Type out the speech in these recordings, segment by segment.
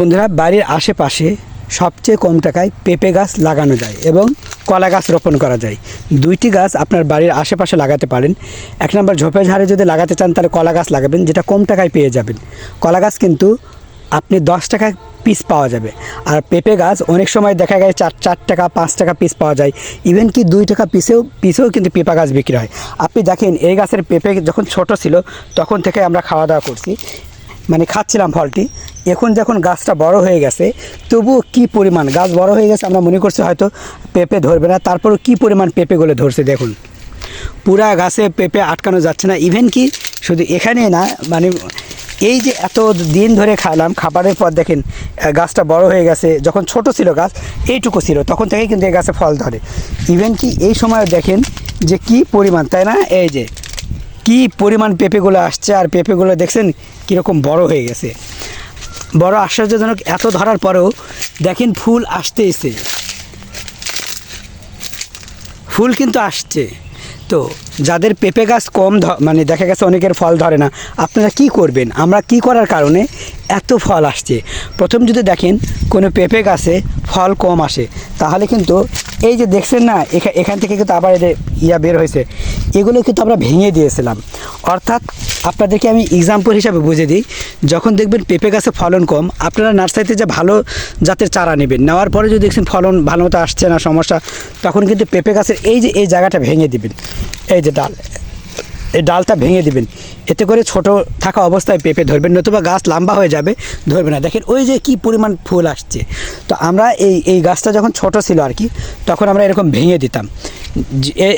বন্ধুরা, বাড়ির আশেপাশে সবচেয়ে কম টাকায় পেঁপে গাছ লাগানো যায় এবং কলা গাছ রোপণ করা যায়। দুইটি গাছ আপনার বাড়ির আশেপাশে লাগাতে পারেন। এক নম্বর ঝোপে ঝাড়ে যদি লাগাতে চান, তাহলে কলা গাছ লাগাবেন, যেটা কম টাকায় পেয়ে যাবেন। কলা গাছ কিন্তু আপনি দশ টাকায় পিস পাওয়া যাবে। আর পেঁপে গাছ অনেক সময় দেখা যায় চার চার টাকা, পাঁচ টাকা পিস পাওয়া যায়। ইভেন কি দুই টাকা পিসেও পিসেও কিন্তু পেঁপা গাছ বিক্রি হয়। আপনি দেখেন, এই গাছের পেঁপে যখন ছোট ছিল, তখন থেকে আমরা খাওয়া দাওয়া করছি। মানে খাচ্ছিলাম ফলটি। এখন যখন গাছটা বড় হয়ে গেছে, তবুও কি পরিমাণ? গাছ বড় হয়ে গেছে, আমরা মনে করছি হয়তো পেঁপে ধরবে না, তারপরও কি পরিমাণ পেঁপেগুলো ধরছে দেখুন। পুরা গাছে পেঁপে আটকানো যাচ্ছে না ইভেন কি শুধু এখানে না মানে এই যে এত দিন ধরে খাইলাম, খাবারের পর দেখেন গাছটা বড় হয়ে গেছে, যখন ছোট ছিল গাছ, এইটুকু ছিল, তখন থেকেই কিন্তু এই গাছে ফল ধরে। ইভেন কি এই সময় দেখেন যে কি পরিমাণ, তাই না? এই যে কি পরিমাণ পেঁপেগুলো আসছে আর পেঁপেগুলো দেখছেন কীরকম বড় হয়ে গেছে। বড় আশ্চর্যজনক এত ধরার পরেও দেখেন ফুল আসতেইছে। ফুল কিন্তু আসছে। তো যাদের পেঁপে গাছ কম মানে দেখা গেছে অনেকের ফল ধরে না, আপনারা কি করবেন? আমরা কি করার কারণে এত ফল আসছে? প্রথম যদি দেখেন কোনো পেঁপে গাছে ফল কম আসে, তাহলে কিন্তু এই যে দেখছেন না, এখা- এখান থেকে কিন্তু আবার এদের ইয়া বের হয়েছে। এগুলো কিন্তু আমরা ভেঙে দিয়েছিলাম। অর্থাৎ আপনাদেরকে আমি এক্সাম্পল হিসাবে বুঝে দিই। যখন দেখবেন পেঁপে গাছে ফলন কম, আপনারা নার্সারিতে যে ভালো জাতের চারা নেবেন, নেওয়ার পরে যদি দেখছেন ফলন ভালো মতো আসছে না, সমস্যা, তখন কিন্তু পেঁপে গাছের এই যে, এই জায়গাটা ভেঙে দিবেন। এই যে ডাল এই ডালটা ভেঙে দিবেন। এতে করে ছোট থাকা অবস্থায় পেঁপে ধরবেন, নতুবা গাছ লম্বা হয়ে যাবে, ধরবে না। দেখেন ওই যে কি পরিমাণ ফুল আসছে। তো আমরা এই এই গাছটা যখন ছোট ছিল আর কি, তখন আমরা এরকম ভেঙে দিতাম।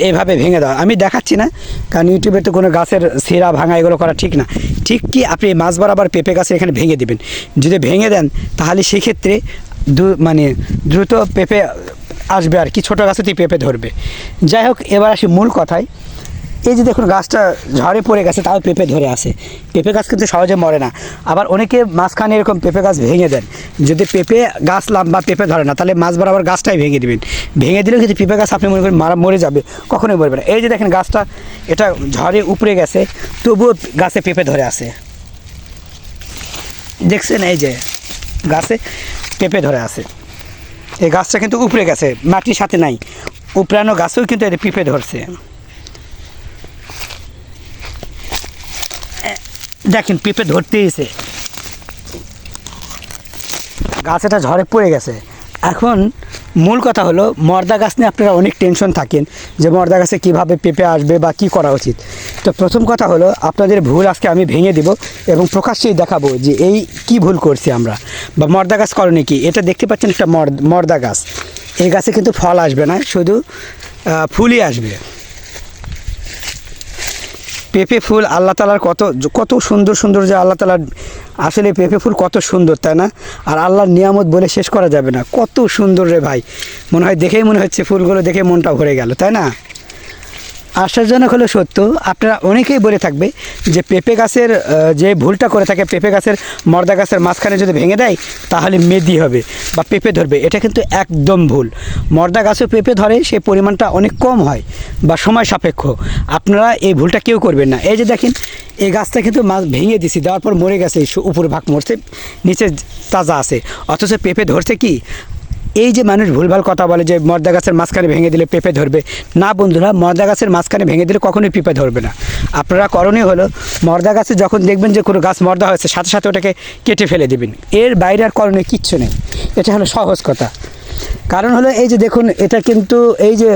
এভাবে ভেঙে দেওয়া। আমি দেখাচ্ছি না, কারণ ইউটিউবে তো কোনো গাছের সেরা ভাঙা এগুলো করা ঠিক না। ঠিক কি আপনি মাছ বরাবর পেঁপে গাছে এখানে ভেঙে দিবেন। যদি ভেঙে দেন, তাহলে সেক্ষেত্রে দু মানে দ্রুত পেঁপে আসবে আর কি, ছোটো গাছেতেই পেঁপে ধরবে। যাই হোক, এবার আসি মূল কথায়। এই যে দেখুন গাছটা ঝড়ে পড়ে গেছে, তাও পেঁপে ধরে আসে পেঁপে গাছ কিন্তু সহজে মরে না। আবার অনেকে মাঝখানে এরকম পেঁপে গাছ ভেঙে দেন। যদি পেঁপে গাছ লম্বা পেঁপে ধরে না, তাহলে মাছ বরাবর গাছটাই ভেঙে দিবেন। ভেঙে দিলেও কিন্তু পেঁপে গাছ আপনি মনে করেন মারা, মরে যাবে, কখনোই মরবে না। এই যে দেখেন গাছটা, এটা ঝড়ে উপড়ে গেছে, তবুও গাছে পেঁপে ধরে আসে দেখছেন এই যে গাছে পেঁপে ধরে আছে। এই গাছটা কিন্তু উপড়ে গেছে, মাটির সাথে নাই। উপড়ানো গাছেও কিন্তু এই পেঁপে ধরছে। দেখেন, পেঁপে ধরতে এসে। গাছ এটা ঝড়ে পড়ে গেছে। এখন মূল কথা হলো, মর্দা গাছ নিয়ে আপনারা অনেক টেনশন থাকেন যে মর্দা গাছে কীভাবে পেঁপে আসবে বা কি করা উচিত। তো প্রথম কথা হলো, আপনাদের ভুল আজকে আমি ভেঙে দিব এবং প্রকাশ্যেই দেখাবো যে এই কি ভুল করছি আমরা। বা মর্দা গাছ করণে কি? এটা দেখতে পাচ্ছেন একটা মর্দ, মর্দা গাছ। এই গাছে কিন্তু ফল আসবে না, শুধু ফুলই আসবে। পেঁপে ফুল আল্লাহ তালার কত কত সুন্দর সুন্দর যে আল্লাহ তালার আসলে পেঁপে ফুল কত সুন্দর, তাই না? আর আল্লাহর নিয়ামত বলে শেষ করা যাবে না। কত সুন্দর রে ভাই। মনে হয় দেখেই মনে হচ্ছে ফুলগুলো দেখে মনটা ভরে গেল, তাই না? আশ্চর্যজনক হলো সত্য, আপনারা অনেকেই বলে থাকবে যে পেঁপে গাছের যে ভুলটা করে থাকে, পেঁপে গাছের মর্দা গাছের মাঝখানে যদি ভেঙে দেয়, তাহলে মেদি হবে বা পেঁপে ধরবে। এটা কিন্তু একদম ভুল। মর্দা গাছেও পেঁপে ধরে সেই পরিমাণটা অনেক কম হয় বা সময় সাপেক্ষ। আপনারা এই ভুলটা কেউ করবেন না। এই যে দেখেন, এই গাছটা কিন্তু মাছ ভেঙে দিছি, দেওয়ার পর মরে গেছে উপর ভাগ মরছে নিচে তাজা আছে। অথচ পেঁপে ধরছে কি? এই যে মানুষ ভুলভাল কথা বলে যে মর্দা গাছের মাঝখানে ভেঙে দিলে পেঁপে ধরবে, না বন্ধুরা, মর্দা গাছের মাঝখানে ভেঙে দিলে কখনোই পেঁপে ধরবে না। আপনারা করণীয় হলো, মর্দা গাছে যখন দেখবেন যে কোনো গাছ মর্দা হয়েছে, সাথে সাথে ওটাকে কেটে ফেলে দেবেন। এর বাইরে আর করণীয় কিচ্ছু নেই। এটা হলো সহজ কথা। কারণ হলো এই যে দেখুন, এটা কিন্তু এই যে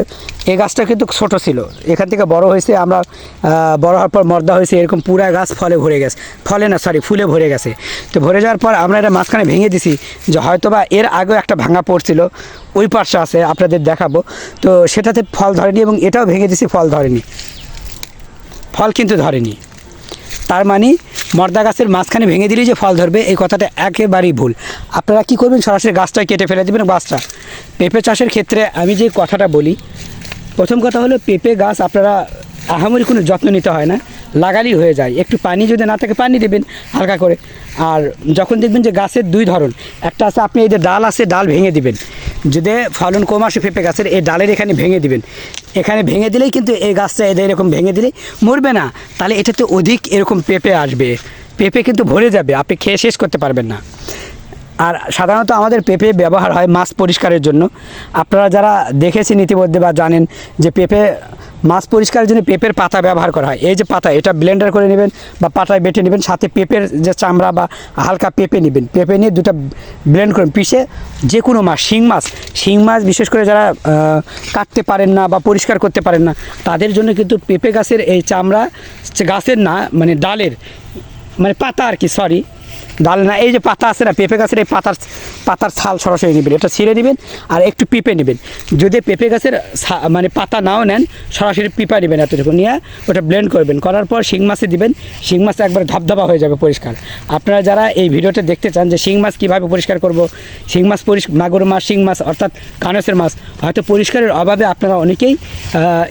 এই গাছটা কিন্তু ছোট ছিল। এখান থেকে বড় হয়েছে, আমরা বড় হওয়ার পর মর্দা হয়েছে, এরকম পুরা গাছ ফলে ভরে গেছে। ফলে না সরি ফুলে ভরে গেছে। তো ভরে যাওয়ার পর আমরা এটা মাঝখানে ভেঙে দিছি, যে হয়তোবা এর আগেও একটা ভাঙা পড়ছিল, ওই পাশে আছে, আপনাদের দেখাবো। তো সেটাতে ফল ধরেনি এবং এটাও ভেঙে দিছি, ফল ধরেনি। ফল কিন্তু ধরেনি। তার মানে মর্দা গাছের মাঝখানে ভেঙে দিলেই যে ফল ধরবে, এই কথাটা একেবারেই ভুল। আপনারা কি করবেন? সরাসরি গাছটা কেটে ফেলে দেবেন, গাছটা। পেঁপে চাষের ক্ষেত্রে আমি যে কথাটা বলি, প্রথম কথা হলো পেঁপে গাছ আপনারা আহামরি কোনো যত্ন নিতে হয় না, লাগালেই হয়ে যায়। একটু পানি যদি না থাকে পানি দেবেন হালকা করে। আর যখন দেখবেন যে গাছের দুই ধরন, একটা আছে আপনি এই যে ডাল আছে, ডাল ভেঙে দিবেন। যদি ফলন কম আসে পেঁপে গাছের, এই ডালের এখানে ভেঙে দিবেন। এখানে ভেঙে দিলেই কিন্তু এই গাছটা এদের এরকম ভেঙে দিলে মরবে না। তাহলে এটাতে অধিক এরকম পেঁপে আসবে। পেঁপে কিন্তু ভরে যাবে, আপনি খেয়ে শেষ করতে পারবেন না। আর সাধারণত আমাদের পেঁপে ব্যবহার হয় মাছ পরিষ্কারের জন্য। আপনারা যারা দেখেছেন ইতিমধ্যে বা জানেন যে পেঁপে, মাছ পরিষ্কারের জন্য পেঁপের পাতা ব্যবহার করা হয়। এই যে পাতা, এটা ব্লেন্ডার করে নেবেন বা পাতায় বেটে নেবেন, সাথে পেঁপের যে চামড়া বা হালকা পেঁপে নেবেন। পেঁপে নিয়ে দুটো ব্লেন্ড করুন। পিষে যে কোনো মাছ, শিং মাছ শিং মাছ বিশেষ করে যারা কাটতে পারেন না বা পরিষ্কার করতে পারেন না, তাদের জন্য কিন্তু পেঁপে গাছের এই চামড়া, গাছের না মানে ডালের মানে পাতা আর কি সরি ডাল না, এই যে পাতা আছে না, পেঁপে গাছের এই পাতার পাতার ছাল সরাসরি নেবেন। এটা ছিঁড়ে নেবেন আর একটু পিপে নেবেন। যদি পেঁপে গাছের মানে পাতা নাও নেন, সরাসরি পিপা নেবেন এতটুকু। নিয়ে ওটা ব্লেন্ড করবেন। করার পর শিং মাছে দিবেন। শিং মাছ একবার ধবধবা হয়ে যাবে পরিষ্কার। আপনারা যারা এই ভিডিওটা দেখতে চান যে শিং মাছ কীভাবে পরিষ্কার করব, শিং মাছ পরিষ্কার মাগুর মাছ, শিং মাছ, অর্থাৎ কানসের মাছ, হয়তো পরিষ্কারের অভাবে আপনারা অনেকেই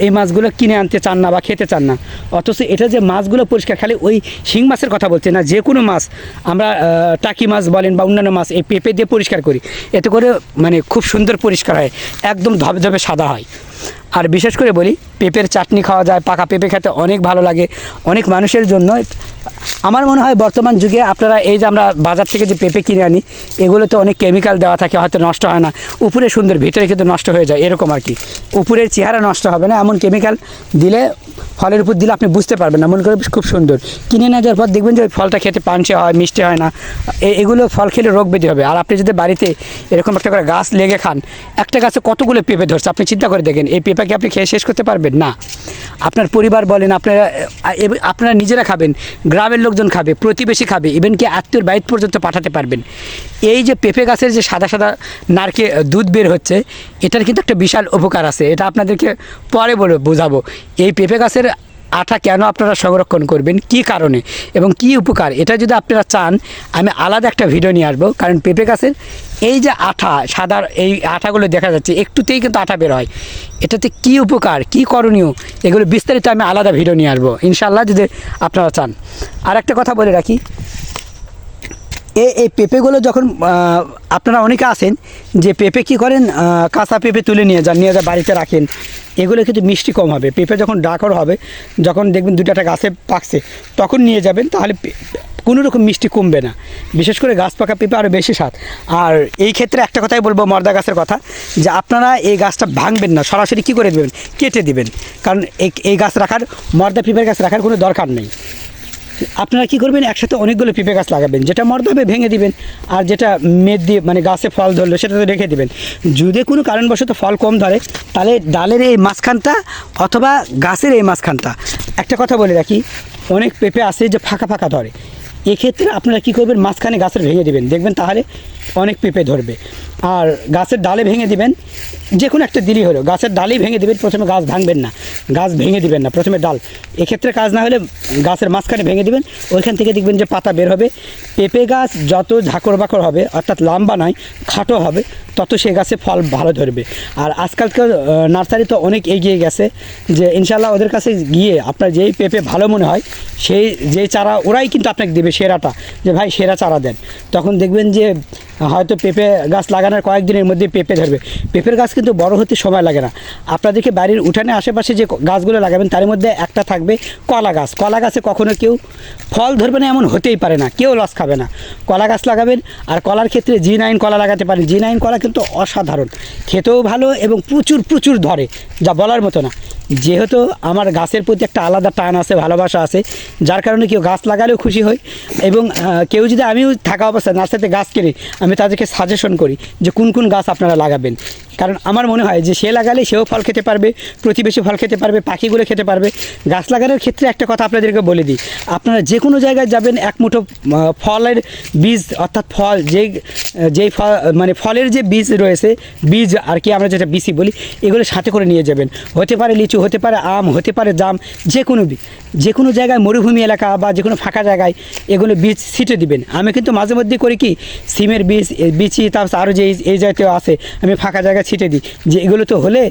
এই মাছগুলো কিনে আনতে চান না বা খেতে চান না। অথচ এটা যে মাছগুলো পরিষ্কার, খালি ওই শিং মাছের কথা বলছে না, যে কোনো মাছ, আমরা টাকি মাছ বলেন বা অন্যান্য মাছ এই পেঁপে দিয়ে পরিষ্কার করি। এতে করে মানে খুব সুন্দর পরিষ্কার হয়, একদম ধবে ধবে সাদা হয়। আর বিশেষ করে বলি, পেঁপের চাটনি খাওয়া যায়, পাকা পেঁপে খেতে অনেক ভালো লাগে, অনেক মানুষের জন্য। আমার মনে হয় বর্তমান যুগে আপনারা এই যে আমরা বাজার থেকে যে পেঁপে কিনে আনি, এগুলোতে অনেক কেমিক্যাল দেওয়া থাকে, হয়তো নষ্ট হয় না। উপরে সুন্দর, ভিতরে কিন্তু নষ্ট হয়ে যায়, এরকম আর কি। উপরের চেহারা নষ্ট হবে না, এমন কেমিক্যাল দিলে, ফলের উপর দিলে আপনি বুঝতে পারবেন না, মনে করে খুব সুন্দর। কিনে নিয়ে যাওয়ার পর দেখবেন যে ওই ফলটা খেতে পাঞ্চে হয়, মিষ্টি হয় না। এগুলো ফল খেলে রোগ ব্যাধি হবে। আর আপনি যদি বাড়িতে এরকম একটা করে গাছ লেগে খান, একটা গাছে কতগুলো পেঁপে ধরছে, আপনি চিন্তা করে দেখেন, এই পেঁপেকে আপনি খেয়ে শেষ করতে পারবেন? না। আপনার পরিবার বলেন, আপনারা আপনারা নিজেরা খাবেন, গ্রামের লোকজন খাবে, প্রতিবেশী খাবে ইভেন কি আত্মীয় বাইত পর্যন্ত পাঠাতে পারবেন। এই যে পেঁপে গাছের যে সাদা সাদা নারকে দুধ বের হচ্ছে, এটার কিন্তু একটা বিশাল উপকার আছে, এটা আপনাদেরকে পরে বলে বোঝাবো। এই পেঁপে গাছের আটা কেন আপনারা সংরক্ষণ করবেন? কি কারণে? এবং কি উপকার? এটা যদি আপনারা চান, আমি আলাদা একটা ভিডিও নিয়ে আসব। কারণ পেঁপে গাছের এই যে আঠা, সাদা এই আঠাগুলো দেখা যাচ্ছে, একটুতেই কিন্তু আঠা বের হয়। এটাতে কি উপকার? কি করণীয়? এগুলো বিস্তারিত আমি আলাদা ভিডিও নিয়ে আসব। ইনশাল্লাহ যদি আপনারা চান। আর একটা কথা বলে রাখি এই এই পেঁপেগুলো যখন আপনারা অনেকে আসেন যে পেঁপে কী করেন কাঁচা পেঁপে তুলে নিয়ে যান, নিয়ে যা বাড়িতে রাখেন, এগুলো কিন্তু মিষ্টি কম হবে। পেঁপে যখন ডাকর হবে, যখন দেখবেন দুটো গাছে পাকছে, তখন নিয়ে যাবেন, তাহলে কোনো রকম মিষ্টি কমবে না। বিশেষ করে গাছ পাকা পেঁপে আরও বেশি স্বাদ। আর এই ক্ষেত্রে একটা কথাই বলব মর্দা গাছের কথা, যে আপনারা এই গাছটা ভাঙবেন না, সরাসরি কী করে দেবেন? কেটে দিবেন। কারণ এই গাছ রাখার, মর্দা পেঁপের গাছ রাখার কোনো দরকার নেই। আপনারা কি করবেন? একসাথে অনেকগুলো পেঁপে গাছ লাগাবেন। যেটা মর্দ হবে ভেঙে দিবেন, আর যেটা মেদ দিয়ে মানে গাছে ফল ধরলো সেটা তো রেখে দিবেন। যদি কোনো কারণবশত ফল কম ধরে, তাহলে ডালের এই মাঝখানটা অথবা গাছের এই মাঝখানটা। একটা কথা বলে রাখি, অনেক পেঁপে আছে যে ফাঁকা ফাঁকা ধরে। এক্ষেত্রে আপনারা কী করবেন? মাঝখানে গাছের ভেঙে দেবেন। দেখবেন তাহলে অনেক পেঁপে ধরবে। আর গাছের ডালে ভেঙে দিবেন। যে কোনো একটা দিলি হলো। গাছের ডালেই ভেঙে দেবেন। প্রথমে গাছ ভাঙবেন না। গাছ ভেঙে দিবেন না। প্রথমে ডাল। এক্ষেত্রে কাজ না হলে গাছের মাঝখানে ভেঙে দিবেন। ওইখান থেকে দেখবেন যে পাতা বের হবে। পেঁপে গাছ যত ঝাঁকড় বাকড় হবে, অর্থাৎ লম্বা নয়, খাটো হবে তত সে গাছে ফল ভালো ধরবে। আর আজকালকার নার্সারি তো অনেক এগিয়ে গেছে যে ইনশাল্লাহ ওদের কাছে গিয়ে আপনার যেই পেঁপে ভালো মনে হয়, সেই, যেই চারা ওরাই কিন্তু আপনাকে দেবে সেরাটা, যে ভাই সেরা চারা দেন। তখন দেখবেন যে হয়তো পেঁপে গাছ লাগানোর কয়েকদিনের মধ্যে পেঁপে ধরবে। পেঁপের গাছ কিন্তু বড় হতে সময় লাগে না। আপনাদেরকে বাড়ির উঠানে আশেপাশে যে গাছগুলো লাগাবেন, তার মধ্যে একটা থাকবে কলা গাছ। কলা গাছে কখনো কেউ ফল ধরবে না, এমন হতেই পারে না। কেউ লস খাবে না। কলা গাছ লাগাবেন, আর কলার ক্ষেত্রে জি নাইন কলা লাগাতে পারেন। জি নাইন কলা কিন্তু অসাধারণ। খেতেও ভালো এবং প্রচুর প্রচুর ধরে, যা বলার মতো না। যেহেতু আমার গাছের প্রতি একটা আলাদা টান আছে, ভালোবাসা আছে, যার কারণে কেউ গাছ লাগালেও খুশি হয় এবং কেউ যদি আমিও থাকা অবস্থায় নার্সারিতে গাছ কিনি, আমি তাদেরকে সাজেশন করি যে কোন কোন গাছ আপনারা লাগাবেন। কারণ আমার মনে হয় যে সে লাগালে সেও ফল খেতে পারবে, প্রতিবেশী ফল খেতে পারবে, পাখিগুলো খেতে পারবে। গাছ লাগানোর ক্ষেত্রে একটা কথা আপনাদেরকে বলে দিই, আপনারা যে কোনো জায়গায় যাবেন, এক মুঠো ফলের বীজ, অর্থাৎ ফল যেই যেই ফল মানে ফলের যে বীজ রয়েছে, বীজ আর কি আমরা যেটা বিসি বলি, এগুলো সাথে করে নিয়ে যাবেন। হতে পারে লিচু, হতে পারে আম, হতে পারে জাম, যে কোনো যে কোনো জায়গায় মরুভূমি এলাকা বা যে কোনো ফাঁকা জায়গায় এগুলো বীজ ছিটে দিবেন। আমি কিন্তু মাঝে মধ্যে করি কি, সিমের বীজ বিচি, তারপর আরও যে এই জাতীয় আছে, আমি ফাঁকা জায়গায় ছিটে দিই। যে এগুলো তো হলে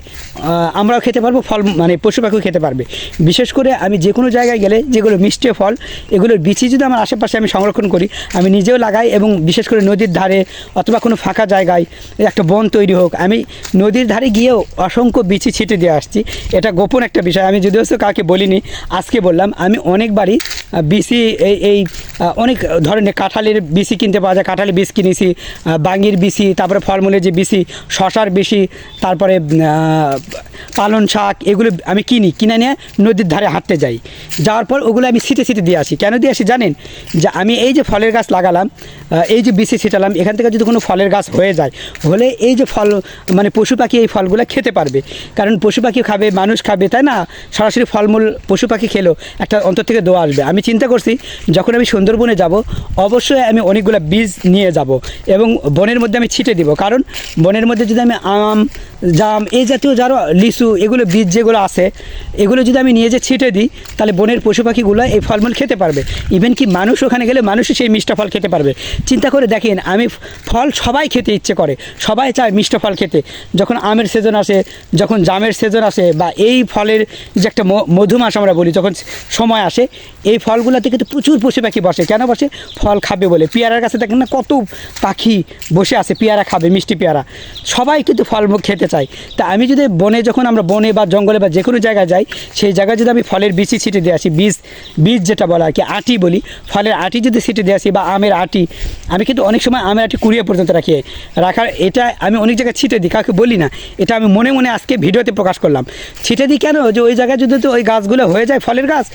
আমরাও খেতে পারব, ফল মানে পশু পাখিও খেতে পারবে। বিশেষ করে আমি যে কোনো জায়গায় গেলে যেগুলো মিষ্টি ফল, এগুলোর বিচি যদি আমার আশেপাশে আমি সংরক্ষণ করি, আমি নিজেও লাগাই এবং বিশেষ করে নদীর ধারে অথবা কোনো ফাঁকা জায়গায় একটা বন তৈরি হোক, আমি নদীর ধারে গিয়েও অসংখ্য বিচি ছিটে দিয়ে আসছি। এটা গোপন একটা বিষয়, আমি যদিও কাউকে বলিনি, আজকে বললাম, আমি অনেকবারই বিসি এই এই অনেক ধরনের কাঁঠালের বিসি কিনতে পাওয়া যায়, কাঁঠালের বীজ কিনেছি বাঙির বিসি তারপরে ফলমূলের যে বিসি শশার বিসি তারপরে আহ, পালন শাক এগুলো আমি কিনি কিনে নিয়ে নদীর ধারে হাঁটতে যাই। যাওয়ার পর ওগুলো আমি ছিটে ছিটে দিয়ে আসি। কেন দিয়ে আসি জানেন? যে আমি এই যে ফলের গাছ লাগালাম এই যে বিসি ছিটালাম এখান থেকে যদি কোনো ফলের গাছ হয়ে যায় হলে এই যে ফল মানে পশু পাখি এই ফলগুলো খেতে পারবে। কারণ পশু পাখি খাবে মানুষ খাবে তাই না? সরাসরি ফলমূল পশু পাখি খেলেও একটা অন্তর থেকে দোয়া আসবে। আমি চিন্তা করছি যখন আমি সুন্দরবনে যাব অবশ্যই আমি অনেকগুলো বীজ নিয়ে যাব এবং বনের মধ্যে আমি ছিটে দিব। কারণ বনের মধ্যে যদি আমি আম জাম, এই জাতীয় যারা লিচু, এগুলো বীজ যেগুলো আছে, এগুলো যদি আমি নিয়ে যে ছিটে দিই, তাহলে বনের পশু পাখিগুলো এই ফলমূল খেতে পারবে। ইভেন কি মানুষ ওখানে গেলে মানুষও সেই মিষ্টা ফল খেতে পারবে। চিন্তা করে দেখেন, আমি ফল সবাই খেতে ইচ্ছে করে, সবাই চায় মিষ্ট ফল খেতে। যখন আমের সিজন আসে, যখন জামের সিজন আসে, বা এই ফলের যে একটা মধুমাস আমরা বলি, যখন সময় আসে, এই ফলগুলোতে কিন্তু প্রচুর পশু পাখি বসে। কেন বসে? ফল খাবে বলে। পেয়ারার কাছে দেখেন না কত পাখি বসে আছে, পেয়ারা খাবে, মিষ্টি পেয়ারা। সবাই কিন্তু ফল মুখ খেতে চাই। তা আমি যদি বনে যখন আমরা বনে বা জঙ্গলে বা যে কোনো জায়গায় যাই, সেই জায়গায় যদি আমি ফলের বিচি ছিটে দিয়ে আসি, বীজ বীজ যেটা বলা আর কি আটি বলি, ফলের আটি যদি ছিটে দিয়ে আসি বা আমের আটি, আমি কিন্তু অনেক সময় আমের আটি কুড়িয়ে পর্যন্ত রাখি। রাখার এটা আমি অনেক জায়গায় ছিটে দিই, কাউকে বলি না। এটা আমি মনে মনে আজকে ভিডিওতে প্রকাশ করলাম। ছিটে দিই কেন? যে ওই জায়গায় যদি তো ওই গাছগুলো হয়ে যায় ফলের গাছ,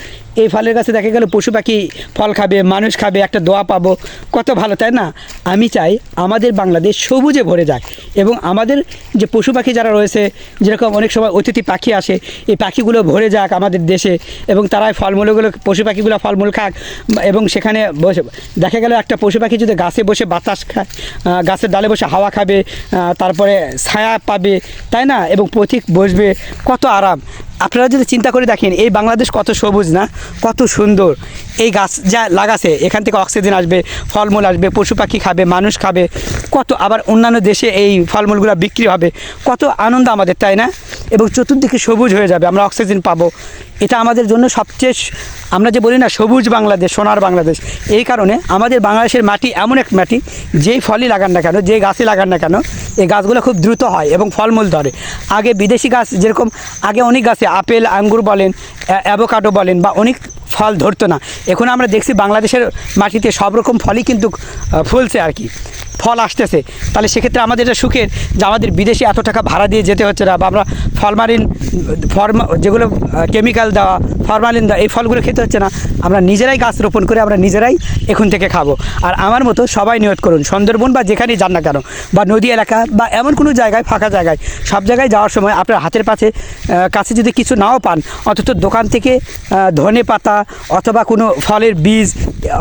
এই ফলের গাছে দেখা গেল পশু পাখি ফল খাবে, মানুষ খাবে, একটা দোয়া পাবো, কত ভালো, তাই না? আমি চাই আমাদের বাংলাদেশ সবুজে ভরে যায় এবং আমাদের যে পশু পাখি যারা রয়েছে, যেরকম অনেক সময় অতিথি পাখি আসে, এই পাখিগুলো ভরে যাক আমাদের দেশে এবং তারাই ফলমূলগুলো, পশু পাখিগুলো ফলমূল খাক এবং সেখানে বসে, দেখা গেল একটা পশু পাখি যদি গাছে বসে বাতাস খায় গাছের ডালে বসে হাওয়া খাবে তারপরে ছায়া পাবে, তাই না? এবং পথিক বসবে, কত আরাম। আপনারা যদি চিন্তা করে দেখেন, এই বাংলাদেশ কত সবুজ না? কত সুন্দর। এই গাছ যা লাগাছে, এখান থেকে অক্সিজেন আসবে, ফলমূল আসবে, পশু পাখি খাবে, মানুষ খাবে। কত আবার অন্যান্য দেশে এই ফলমূলগুলো বিক্রি হবে। কত আনন্দ আমাদের, তাই না? এবং চতুর্দিকে সবুজ হয়ে যাবে, আমরা অক্সিজেন পাবো। এটা আমাদের জন্য সবচেয়ে আমরা যে বলি না, সবুজ বাংলাদেশ, সোনার বাংলাদেশ, এই কারণে আমাদের বাংলাদেশের মাটি এমন এক মাটি, যেই ফলই লাগান না কেন, যেই গাছই লাগান না কেন, এই গাছগুলো খুব দ্রুত হয় এবং ফলমূল ধরে। আগে বিদেশি গাছ যেরকম, আগে অনেক গাছে আপেল, আঙ্গুর বলেন, অ্যা- অ্যাভোকাডো বলেন বা অনেক ফল ধরতো না। এখন আমরা দেখছি বাংলাদেশের মাটিতে সব রকম ফলই কিন্তু ফলছে আর কি। ফল আসতেছে। তাহলে সেক্ষেত্রে আমাদের এটা সুখের যে আমাদের বিদেশে এত টাকা ভাড়া দিয়ে যেতে হচ্ছে না, বা আমরা ফরমালিন, ফর্মা, যেগুলো কেমিক্যাল দেওয়া, ফরমালিন দেওয়া, এই ফলগুলো খেতে হচ্ছে না। আমরা নিজেরাই গাছ রোপণ করে আমরা নিজেরাই এখন থেকে খাব। আর আমার মতো সবাই নিয়ত করুন, সুন্দরবন বা যেখানেই যান না কেন, বা নদী এলাকা বা এমন কোনো জায়গায়, ফাঁকা জায়গায়, সব জায়গায় যাওয়ার সময় আপনার হাতের পাশে কাছে যদি কিছু নাও পান অথচ দোকান থেকে ধনে পাতা অথবা কোনো ফলের বীজ,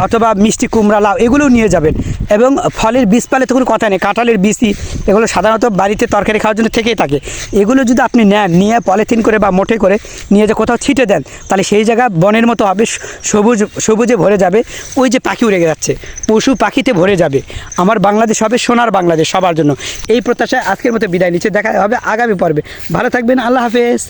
অথবা মিষ্টি কুমড়া লাউ এগুলোও নিয়ে যাবেন। এবং ফলের বীজ পালে তো কোনো কথা নেই। কাঁঠালের বীজই এগুলো সাধারণত বাড়িতে তরকারি খাওয়ার জন্য থেকেই থাকে। এগুলো যদি আপনি নেন, নিয়ে পলিথিন করে বা মোটে করে নিয়ে যে কোথাও ছিটে দেন, তাহলে সেই জায়গা বনের মতো হবে, সবুজ, সবুজে ভরে যাবে, ওই যে পাখি উড়ে যাচ্ছে পশু পাখিতে ভরে যাবে। আমার বাংলাদেশ হবে সোনার বাংলাদেশ সবার জন্য। এই প্রত্যাশায় আজকের মতো বিদায় নিচ্ছে। দেখা হবে আগামী পর্বে। ভালো থাকবেন, আল্লাহ হাফেজ।